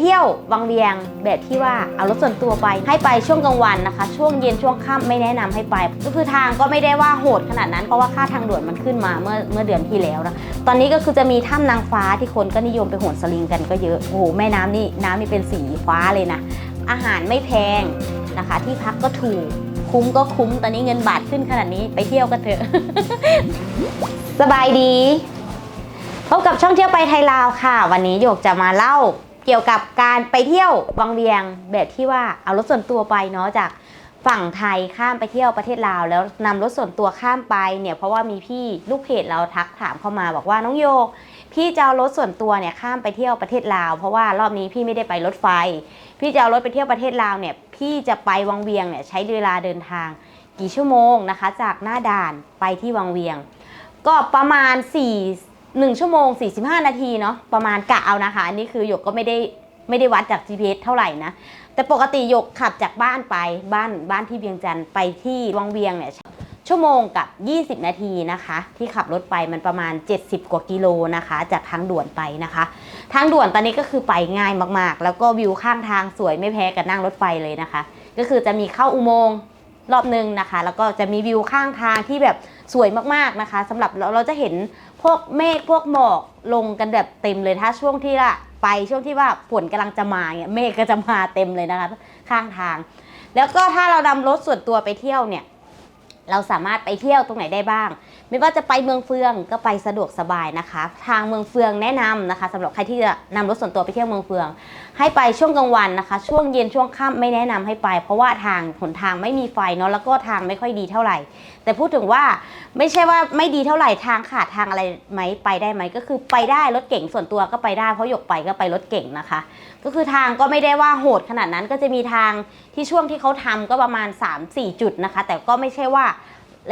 เที่ยววังเวียงแบบที่ว่าเอารถส่วนตัวไปให้ไปช่วงกลางวันนะคะ ช่วงเย็นช่วงค่ำไม่แนะนำให้ไป ก็คือทางก็ไม่ได้ว่าโหดขนาดนั้นเพราะว่าค่าทางด่วนมันขึ้นมาเมื่อเมื่อเดือนที่แล้วนะตอนนี้ก็คือจะมีถ้ำนางฟ้าที่คนก็นิยมไปโหนสลิงกันก็เยอะโอ้โหแม่น้ำนี่น้ำนี่เป็นสีฟ้าเลยนะอาหารไม่แพงนะคะ ที่พักก็ถูกคุ้มก็คุ้มตอนนี้เงินบาทขึ้นขนาดนี้ไปเที่ยวกันเถอะ สบายดีพบกับช่องเที่ยวไปไทยลาวค่ะ วันนี้โยกจะมาเล่า เกี่ยวกับการไปเที่ยววังเวียงแบบที่ว่าเอารถส่วนตัวไปเนาะจากฝั่งไทยข้ามไปเที่ยวประเทศลาว แล้วนำรถส่วนตัวข้ามไปเนี่ยเพราะว่ามีพี่ลูกเพจเราทักถามเข้ามาบอกว่าน้องโยกพี่จะเอารถส่วนตัวเนี่ยข้ามไปเที่ยวประเทศลาว เพราะว่ารอบนี้พี่ไม่ได้ไปรถไฟ พี่จะเอารถไปเที่ยวประเทศลาวเนี่ยพี่จะไปวังเวียงเนี่ยใช้เวลาเดินทางกี่ชั่วโมงนะคะ จากหน้าด่านไปที่วังเวียง ก็ประมาณ4 1 ชั่วโมง 45 นาทีเนาะประมาณกะเอานะคะ อันนี้คือหยกก็ไม่ได้ไม่ได้วัดจาก GPS เท่าไหร่นะ แต่ปกติหยกขับจากบ้านไปบ้านบ้านที่เวียงจันทร์ไปที่วังเวียงเนี่ยชั่วโมงกับ 20 นาทีนะคะ ที่ขับรถไปมันประมาณ 70 กว่ากิโลนะคะ จากทางด่วนไปนะคะ ทางด่วนตอนนี้ก็คือไปง่ายมากๆ แล้วก็วิวข้างทางสวยไม่แพ้กับนั่งรถไฟเลยนะคะ ก็คือจะมีเข้าอุโมงค์รอบหนึ่งนะคะ แล้วก็จะมีวิวข้างทางที่แบบสวยมากๆนะคะสำหรับเราเราจะเห็น พวกเมฆพวกหมอกลงกันแบบเต็มเลยถ้าช่วงที่ละไปช่วงที่ว่าฝนกำลังจะมาเนี่ยเมฆก็จะมาเต็มเลยนะคะข้างทาง แล้วก็ถ้าเรานำรถส่วนตัวไปเที่ยวเนี่ย เราสามารถไปเที่ยวตรงไหนได้บ้าง ไม่ว่าจะไปเมืองเฟืองก็ไปสะดวกสบายนะคะ ทางเมืองเฟืองแนะนำนะคะสำหรับใครที่จะนำรถส่วนตัวไปเที่ยวเมืองเฟือง ให้ไปช่วงกลางวันนะคะ ช่วงเย็นช่วงค่ำไม่แนะนำให้ไป เพราะว่าทางหนทางไม่มีไฟเนาะแล้วก็ทางไม่ค่อยดีเท่าไหร่ แต่พูดถึงว่าไม่ใช่ว่าไม่ดีเท่าไหร่ทางขาดทางอะไรไหมไปได้ไหมก็คือไปได้รถเก่งส่วนตัวก็ไปได้เพราะหยกไปก็ไปรถเก่งนะคะ ก็คือทางก็ไม่ได้ว่าโหดขนาดนั้นก็จะมีทางที่ช่วงที่เขาทำก็ประมาณ 3-4 จุดนะคะ แต่ก็ไม่ใช่ว่า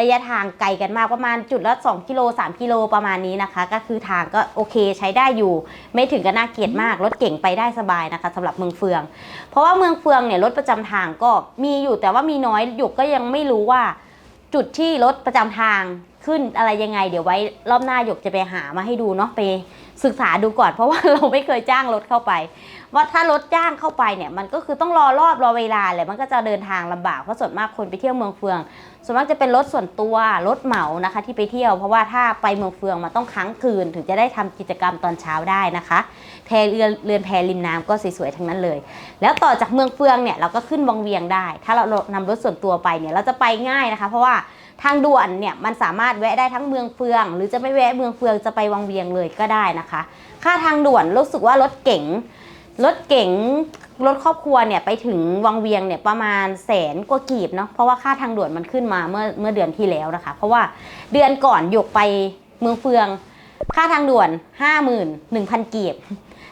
ระยะทางไกลกันมากประมาณจุดละ2กิโล3กิโลประมาณนี้นะคะ ก็คือทางก็โอเคใช้ได้อยู่ ไม่ถึงกับน่าเกลียดมากรถเก่งไปได้สบายนะคะสำหรับเมืองเฟือง เพราะว่าเมืองเฟืองเนี่ยรถประจำทางก็มีอยู่แต่ว่ามีน้อยหยกก็ยังไม่รู้ว่า จุดที่รถประจำทางขึ้นอะไรยังไง เดี๋ยวไว้รอบหน้าหยกจะไปหามาให้ดูเนาะไปศึกษาดูก่อนเพราะว่าเราไม่เคยจ้างรถเข้าไป ว่าถ้ารถจ้างเข้าไปเนี่ยมันก็คือต้องรอรอบรอเวลาแหละมันก็จะเดินทางลำบากเพราะส่วนมากคนไปเที่ยวเมืองเฟือง ส่วนมากจะเป็นรถส่วนตัวรถเหมานะคะ ที่ไปเที่ยวเพราะว่าถ้าไปเมืองเฟืองมันต้องค้างคืน ถึงจะได้ทำกิจกรรมตอนเช้าได้นะคะแพเรือเรือนแพริมน้ำก็สวยๆทั้งนั้นเลย แล้วต่อจากเมืองเฟืองเนี่ยเราก็ขึ้นวังเวียงได้ ถ้าเรานำรถส่วนตัวไปเนี่ยเราจะไปง่ายนะคะ เพราะว่าทางด่วนเนี่ยมันสามารถแวะได้ทั้งเมืองเฟือง หรือจะไม่แวะเมืองเฟืองจะไปวังเวียงเลยก็ได้นะคะ ค่าทางด่วนรู้สึกว่ารถเก๋ง รถเก๋งรถครอบครัวเนี่ยไปถึงวังเวียงเนี่ยประมาณแสนกว่ากีบเนาะเพราะว่าค่าทางด่วนมันขึ้นมาเมื่อเมื่อเดือนที่แล้วนะคะ เพราะว่าเดือนก่อนหยกไปเมืองเฟือง ค่าทางด่วน 51,000 กีบ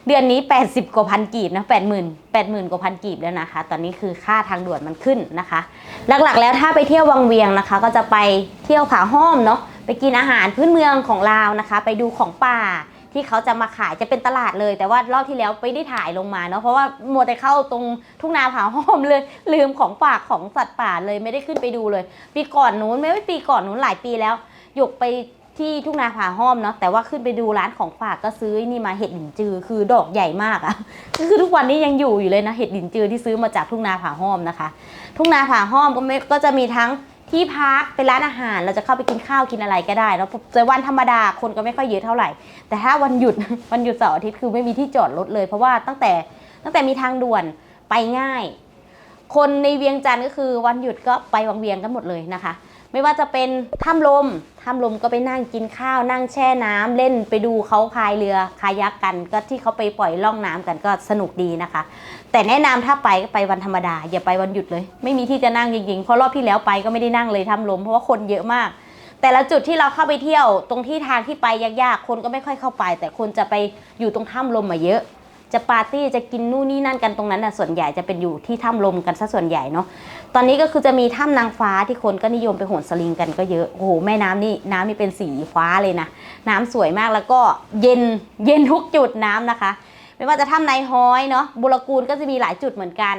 เดือนนี้ 80 กว่าพันกีบนะ80,000 80,000 กว่าพันกีบแล้วนะคะ ตอนนี้คือค่าทางด่วนมันขึ้นนะคะ หลักๆ แล้วถ้าไปเที่ยววังเวียงนะคะ ก็จะไปเที่ยวผาห้อมเนาะไปกินอาหารพื้นเมืองของลาวนะคะ ไปดูของป่า ที่เขาจะมาขายจะเป็นตลาดเลย แต่ว่ารอบที่แล้วไม่ได้ถ่ายลงมาเนาะเพราะว่ามัวแต่เข้าตรงทุ่งนาผาห้อมเลย ลืมของป่าของสัตว์ป่าเลยไม่ได้ขึ้นไปดูเลย ปีก่อนนู้นไม่ว่ปีก่อนนู้นหลายปีแล้ว หยกไปที่ทุ่งนาผาห้อมเนาะแต่ว่าขึ้นไปดูร้านของฝากก็ซื้อนี่มาเห็ดหลินจือ คือดอกใหญ่มากอะก็คือทุกวันนี้ยังอยู่อยู่เลยนะเห็ดหลินจือที่ซื้อมาจากทุ่งนาผาห้อมนะคะ ทุ่งนาผาห้อมก็ไม่ก็จะมีทั้ง ที่พักเป็นร้านอาหารเราจะเข้าไปกินข้าวกินอะไรก็ได้แล้วจะวันธรรมดาคนก็ไม่ค่อยเยอะเท่าไหร่ แต่ถ้าวันหยุดวันหยุดเสาร์อาทิตย์คือไม่มีที่จอดรถเลย เพราะว่าตั้งแต่ตั้งแต่มีทางด่วนไปง่าย คนในเวียงจันทร์ก็คือวันหยุดก็ไปวังเวียงกันหมดเลยนะคะ ไม่ว่าจะเป็นถ้ำลมถ้ำลมก็ไปนั่งกินข้าวนั่งแช่น้ำเล่นไปดูเขาพายเรือคายักกัน ก็ที่เขาไปปล่อยล่องน้ำกันก็สนุกดีนะคะ แต่แนะนำถ้าไปก็ไปวันธรรมดา อย่าไปวันหยุดเลย ไม่มีที่จะนั่งจริงๆเพราะรอบที่แล้วไปก็ไม่ได้นั่งเลยถ้ำลมเพราะว่าคนเยอะมาก แต่ละจุดที่เราเข้าไปเที่ยวตรงที่ทางที่ไปยากๆคนก็ไม่ค่อยเข้าไป แต่คนจะไปอยู่ตรงถ้ำลมมาเยอะ จะปาร์ตี้จะกินนู่นนี่นั่นกันตรงนั้นน่ะส่วนใหญ่จะเป็นอยู่ที่ถ้ำลมกันซะส่วนใหญ่เนาะตอนนี้ก็คือจะมีถ้ำนางฟ้าที่คนก็นิยมไปโหนสลิงกันก็เยอะโอ้โหแม่น้ำนี่น้ำนี่เป็นสีฟ้าเลยนะน้ำสวยมากแล้วก็เย็นเย็นทุกจุดน้ำนะคะ ไม่ว่าจะถ้ำนฮอยเนาะบุรกูลก็จะมีหลายจุดเหมือนกัน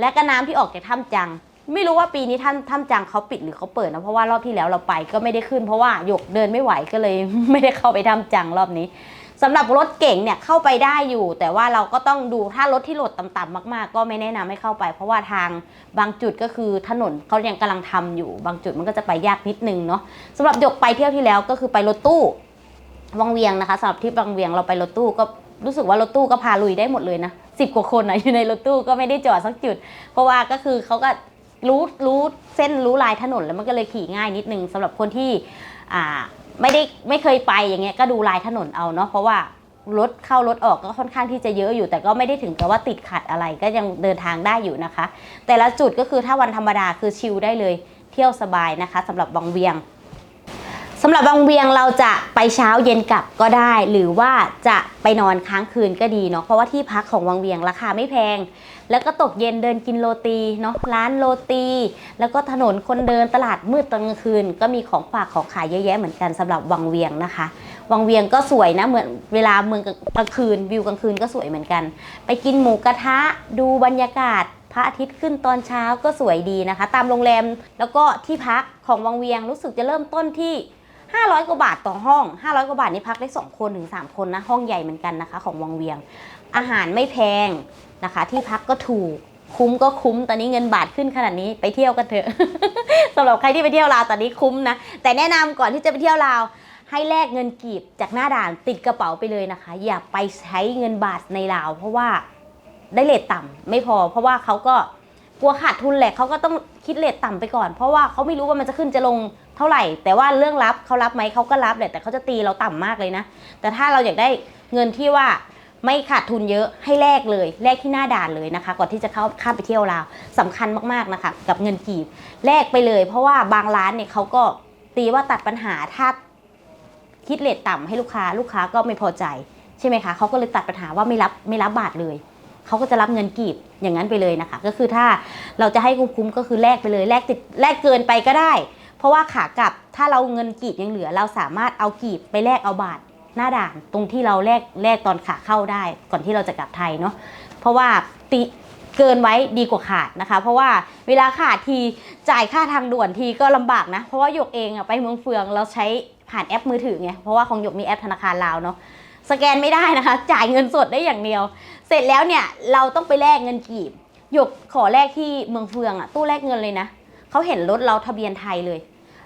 และก็น้ำที่ออกจากถ้ำจังไม่รู้ว่าปีนี้ถ้ำถ้ำจังเขาปิดหรือเขาเปิดนะเพราะว่ารอบที่แล้วเราไปก็ไม่ได้ขึ้น เพราะว่าหยกเดินไม่ไหวก็เลย ไม่ได้เข้าไปถ้ำจังรอบนี้ สำหรับรถเก่งเนี่ยเข้าไปได้อยู่ แต่ว่าเราก็ต้องดูถ้ารถที่โหลดต่ำๆมากๆ ก็ไม่แนะนำให้เข้าไป เพราะว่าทางบางจุดก็คือถนนเขายังกำลังทำอยู่ บางจุดมันก็จะไปยากนิดนึงเนาะสำหรับหยกไปเที่ยวที่แล้วก็คือไปรถตู้วังเวียงนะคะสำหรับที่วังเวียงเราไปรถตู้ก็รู้สึกว่ารถตู้ก็พาลุยได้หมดเลยนะสิบกว่าคนนะอยู่ในรถตู้ก็ไม่ได้จอดสักจุด เพราะว่าก็คือเขาก็รู้รู้เส้นรู้ลายถนนแล้วมันก็เลยขี่ง่ายนิดนึงสำหรับคนที่อ่า ไม่ได้ไม่เคยไปอย่างเงี้ยก็ดูลายถนนเอาเนาะเพราะว่ารถเข้ารถออกก็ค่อนข้างที่จะเยอะอยู่ แต่ก็ไม่ได้ถึงกับว่าติดขัดอะไรก็ยังเดินทางได้อยู่นะคะ แต่ละจุดก็คือถ้าวันธรรมดาคือชิลได้เลย เที่ยวสบายนะคะสำหรับวังเวียง สำหรับวังเวียงเราจะไปเช้าเย็นกลับก็ได้ หรือว่าจะไปนอนค้างคืนก็ดีเนาะเพราะว่าที่พักของวังเวียงราคาไม่แพง แล้วก็ตกเย็นเดินกินโรตีเนาะร้านโรตี แล้วก็ถนนคนเดินตลาดมืดตอนกลางคืน ก็มีของฝากของขายเยอะแยะเหมือนกันสำหรับวังเวียงนะคะ วังเวียงก็สวยนะเหมือนเวลาเมืองกลางคืนวิวกลางคืนก็สวยเหมือนกัน ไปกินหมูกระทะดูบรรยากาศพระอาทิตย์ขึ้นตอนเช้าก็สวยดีนะคะ ตามโรงแรมแล้วก็ที่พักของวังเวียงรู้สึกจะเริ่มต้นที่ 500 กว่าบาทต่อห้อง 500 กว่าบาทนี่พักได้ 2 คนถึง 3 คนนะ ห้องใหญ่เหมือนกันนะคะ ของวังเวียง อาหารไม่แพงนะคะ ที่พักก็ถูก คุ้มก็คุ้ม ตอนนี้เงินบาทขึ้นขนาดนี้ไปเที่ยวกันเถอะ สำหรับใครที่ไปเที่ยวลาวตอนนี้คุ้มนะ แต่แนะนำก่อนที่จะไปเที่ยวลาวให้แลกเงินกีบจากหน้าด่านติดกระเป๋าไปเลยนะคะ อย่าไปใช้เงินบาทในลาว เพราะว่าได้เลทต่ำไม่พอ เพราะว่าเขาก็ กลัวขาดทุนแหละเขาก็ต้องคิดเลทต่ำไปก่อน เพราะว่าเขาไม่รู้ว่ามันจะขึ้นจะลงเท่าไหร่ แต่ว่าเรื่องรับเขารับไหมเขาก็รับแหละแต่เขาจะตีเราต่ำมากเลยนะ แต่ถ้าเราอยากได้เงินที่ว่าไม่ขาดทุนเยอะให้แลกเลยแลกที่หน้าด่านเลยนะคะ ก่อนที่จะเข้าข้ามไปเที่ยวลาวสำคัญมากๆนะคะ กับเงินกีบแลกไปเลย เพราะว่าบางร้านเนี่ยเขาก็ตีว่าตัดปัญหาถ้าคิดเลทต่ำให้ลูกค้าลูกค้าก็ไม่พอใจใช่ไหมคะเขาก็เลยตัดปัญหาว่าไม่รับไม่รับบาทเลย เขาก็จะรับเงินกีบอย่างนั้นไปเลยนะคะ ก็คือถ้าเราจะให้คุ้มๆก็คือแลกไปเลยแลกติดแลกเกินไปก็ได้ เพราะว่าขากลับถ้าเราเงินกีบยังเหลือ เราสามารถเอากีบไปแลกเอาบาทหน้าด่านตรงที่เราแลกแลกตอนขาเข้าได้ ก่อนที่เราจะกลับไทยเนาะเพราะว่าติเกินไว้ดีกว่าขาดนะคะ เพราะว่าเวลาขาดทีจ่ายค่าทางด่วนทีก็ลำบากนะ เพราะว่าหยกเองอะไปเมืองเฟืองเราใช้ผ่านแอปมือถือไงเพราะว่าของหยกมีแอปธนาคารลาวเนาะ สแกนไม่ได้นะคะ จ่ายเงินสดได้อย่างเดียว เสร็จแล้วเนี่ยเราต้องไปแลกเงินกีบ หยกขอแลกที่เมืองเฟืองอะตู้แลกเงินเลยนะเขาเห็นรถเราทะเบียนไทยเลย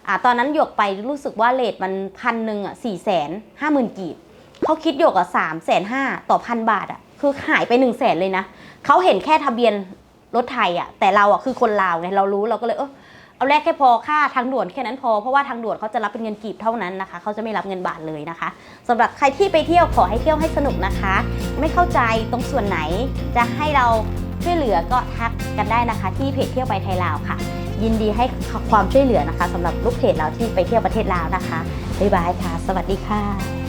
อ่ตอนนั้นหยกไปรู้สึกว่าเลทมันพันหนึ่งอะสี่แสนห้าหมื่นกีบเขาคิดหยกอะสามแสนห้าต่อพันบาทอะคือหายไปหนึ่งแสนเลยนะเขาเห็นแค่ทะเบียนรถไทยอะแต่เราอะคือคนลาวไงเรารู้เราก็เลยเออ เอาแรกแค่พอค่าทางด่วนแค่นั้นพอเพราะว่าทางด่วนเขาจะรับเป็นเงินกีบเท่านั้นนะคะเขาจะไม่รับเงินบาทเลยนะคะสำหรับใครที่ไปเที่ยวขอให้เที่ยวให้สนุกนะคะ ไม่เข้าใจตรงส่วนไหนจะให้เราช่วยเหลือก็ทักกันได้นะคะ ที่เพจเที่ยวไปไทยลาวค่ะ ยินดีให้ความช่วยเหลือนะคะสำหรับลูกเพจเราที่ไปเที่ยวประเทศลาวนะคะบ๊ายบายค่ะ สวัสดีค่ะ